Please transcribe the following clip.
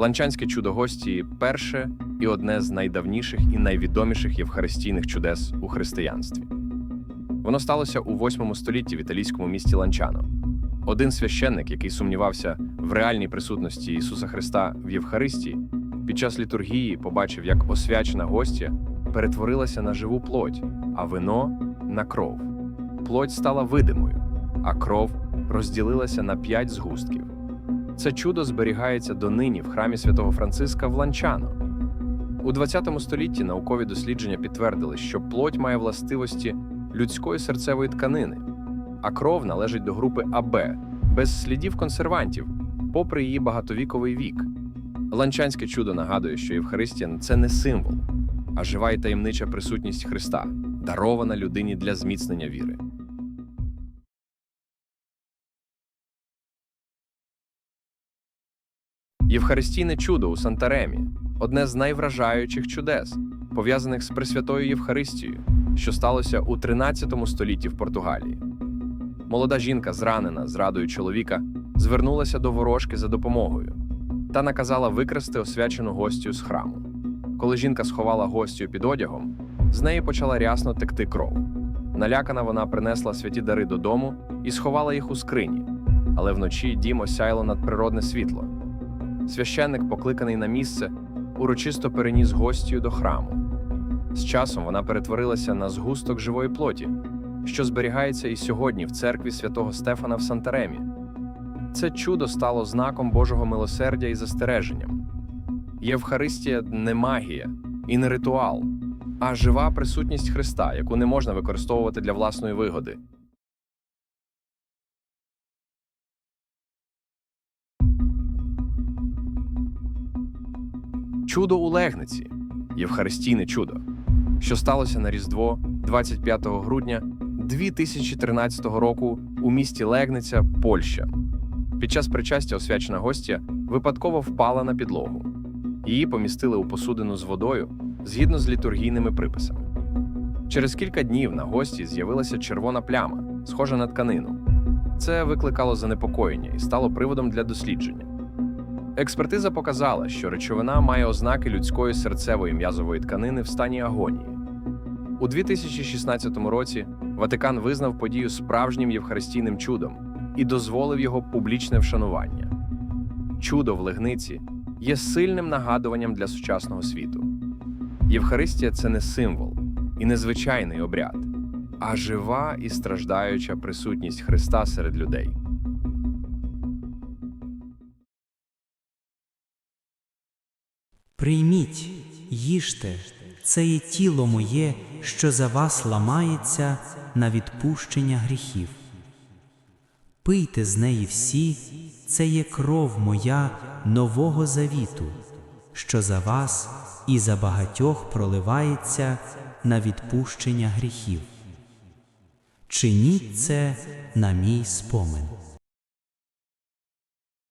Ланчанське чудо гостії перше і одне з найдавніших і найвідоміших євхаристійних чудес у християнстві. Воно сталося у 8 столітті в італійському місті Ланчано. Один священник, який сумнівався в реальній присутності Ісуса Христа в Євхаристії, під час літургії побачив, як освячена гостя перетворилася на живу плоть, а вино на кров. Плоть стала видимою, а кров розділилася на п'ять згустків. Це чудо зберігається донині в храмі святого Франциска в Ланчано. У 20 столітті наукові дослідження підтвердили, що плоть має властивості людської серцевої тканини, а кров належить до групи АБ без слідів консервантів, попри її багатовіковий вік. Ланчанське чудо нагадує, що Євхаристія це не символ, а жива і таємнича присутність Христа, дарована людині для зміцнення віри. Євхаристійне чудо у Сантаремі одне з найвражаючих чудес, пов'язаних з Пресвятою Євхаристією, що сталося у 13 столітті в Португалії. Молода жінка, зранена зрадою чоловіка, звернулася до ворожки за допомогою та наказала викрасти освячену гостю з храму. Коли жінка сховала гостю під одягом, з неї почала рясно текти кров. Налякана вона принесла святі дари додому і сховала їх у скрині, але вночі дім осяяло надприродне світло. Священник, покликаний на місце, урочисто переніс гостю до храму. З часом вона перетворилася на згусток живої плоті, що зберігається і сьогодні в церкві святого Стефана в Сантаремі. Це чудо стало знаком Божого милосердя і застереженням. Євхаристія не магія і не ритуал, а жива присутність Христа, яку не можна використовувати для власної вигоди. Чудо у Легниці Євхаристійне чудо, що сталося на Різдво 25 грудня 2013 року у місті Легниця, Польща. Під час причастя освячена гостя випадково впала на підлогу. Її помістили у посудину з водою згідно з літургійними приписами. Через кілька днів на гості з'явилася червона пляма, схожа на тканину. Це викликало занепокоєння і стало приводом для дослідження. Експертиза показала, що речовина має ознаки людської серцевої м'язової тканини в стані агонії. У 2016 році Ватикан визнав подію справжнім євхаристійним чудом і дозволив його публічне вшанування. Чудо в легниці є сильним нагадуванням для сучасного світу. Євхаристія це не символ і не звичайний обряд, а жива і страждаюча присутність Христа серед людей. Прийміть, їжте, це є тіло моє, що за вас ламається на відпущення гріхів. Пийте з неї всі, це є кров моя нового завіту, що за вас і за багатьох проливається на відпущення гріхів. Чиніть це на мій спомин.